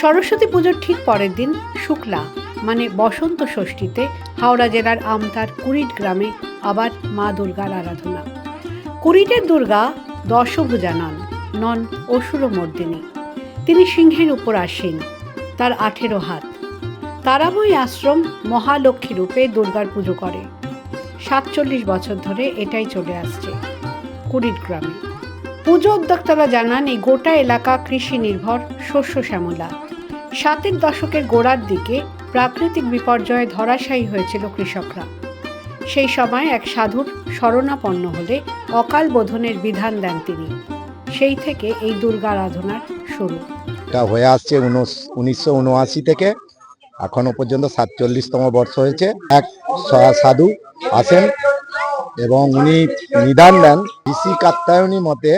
সরস্বতী পুজোর ঠিক পরের দিন শুক্লা মানে বসন্ত ষষ্ঠীতে হাওড়া জেলার আমতার কুড়িট গ্রামে আবার মা দুর্গার আরাধনা। কুড়িটের দুর্গা দশভুজা নন নন অসুরমর্দিনী। তিনি সিংহের উপর আসেন, তার আঠেরো হাত। তারাময়ী আশ্রম মহালক্ষ্মী রূপে দুর্গার পুজো করে। সাতচল্লিশ বছর ধরে এটাই চলে আসছে কুড়িট গ্রামে। পুজো উদ্যোক্তারা জানান, এই গোটা এলাকা কৃষি নির্ভর, শস্য শ্যামলা। সাতের দশকের গোড়ার দিকে প্রাকৃতিক বিপর্যয়ে ধরাশায়ী হয়েছিল কৃষকরা। সেই সময় এক সাধুর শরণাপন্ন হলে অকাল বোধনের বিধান দেন তিনি। সেই থেকে এই দুর্গা আরাধনার শুরু। এটা হয়ে আসছে উনিশশো উনআশি থেকে, এখনও পর্যন্ত সাতচল্লিশতম বর্ষ হয়েছে। এক সাধু আসেন এবং উনি নিদান দেন। ঋষি কাত্তায়নী মতে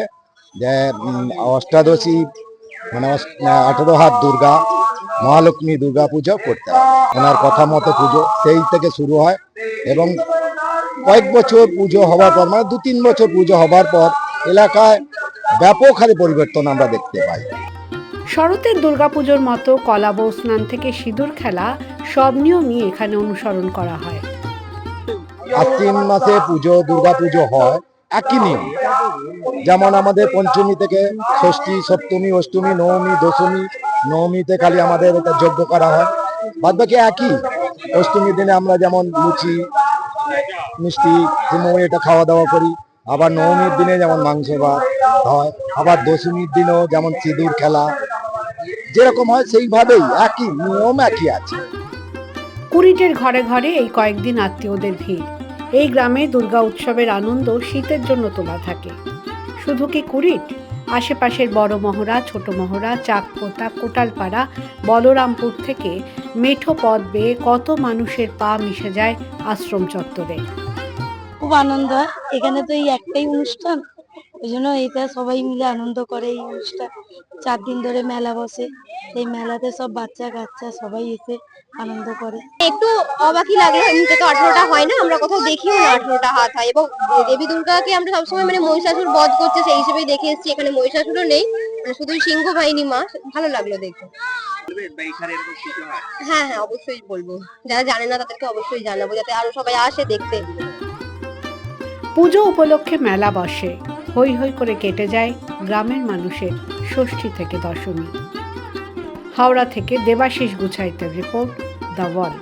যে অষ্টাদশী মানে আঠেরো হাত দুর্গা মহালক্ষ্মী দুর্গা পুজো করতে হয়। ওনার কথা মতো পুজো সেই থেকে শুরু হয় এবং কয়েক বছর পুজো হওয়ার পর মানে দু তিন বছর পুজো হবার পর এলাকায় ব্যাপক হারে পরিবর্তন আমরা দেখতে পাই। শরতের দুর্গাপুজোর মতো কলাবৌ স্নান থেকে সিঁদুর খেলা সব নিয়মই এখানে অনুসরণ করা হয়। আশ্বিন মাসে পুজো দুর্গা পুজো হয়। একই নিয়ম। যেমন আমাদের পঞ্চমী থেকে ষষ্ঠী, সপ্তমী, অষ্টমী, নবমী, দশমী, নবমীতে খালি আমাদের এটা যজ্ঞ করা হয়। বাদ বাকি একই। অষ্টমীর দিনে আমরা যেমন লুচি, মিষ্টি সিমই এটা খাওয়া দাওয়া করি। আবার নবমীর দিনে যেমন মাংস ভাত হয়। আবার দশমীর দিনেও যেমন সিঁদুর খেলা। যেরকম হয় সেইভাবেই একই, নিয়ম একই আছে। কুড়িটের ঘরে ঘরে এই কয়েকদিন আত্মীয়দের ভিড়। এই গ্রামে দুর্গা উৎসবের আনন্দ শীতের জন্য তোলা থাকে। শুধু কি কুড়িট? আশেপাশের বড় মহড়া ছোট মহড়া চাকপোতা কোটালপাড়া বলরামপুর থেকে মেঠো পথ বেয়ে কত মানুষের পা মিশে যায় আশ্রম চত্বরে। খুব আনন্দ। হয় এখানে তো এই একটাই অনুষ্ঠান। ওই জন্য এটা সবাই মিলে আনন্দ করে এই অনুষ্ঠান। চার দিন ধরে মেলা বসে। এই মেলাতে সব বাচ্চা কাচ্চা সবাই এসে আনন্দ করে। একটু অবাকই লাগল এমনিতে তো আঠারোটা হয় না, আমরা কোথাও দেখিও না আঠারোটা হাত হয়। এবং দেবী দুর্গাকে আমরা সবসময় মানে মহিষাসুর বধ করছে সেই হিসেবেই দেখে এসেছি, এখানে মহিষাসুরও নেই মানে শুধু সিংহ বাহিনী মা, ভালো লাগল দেখে হ্যাঁ হ্যাঁ অবশ্যই বলব। যারা জানে না তাদেরকে অবশ্যই জানাব, যাতে আরও সবাই আসে দেখতে। পুজো উপলক্ষে মেলা বসে হই হই করে কেটে যায় গ্রামের মানুষের ষষ্ঠী থেকে দশমী। হাওড়া থেকে দেবাশিস গুছাইতের রিপোর্ট দ্য ওয়াল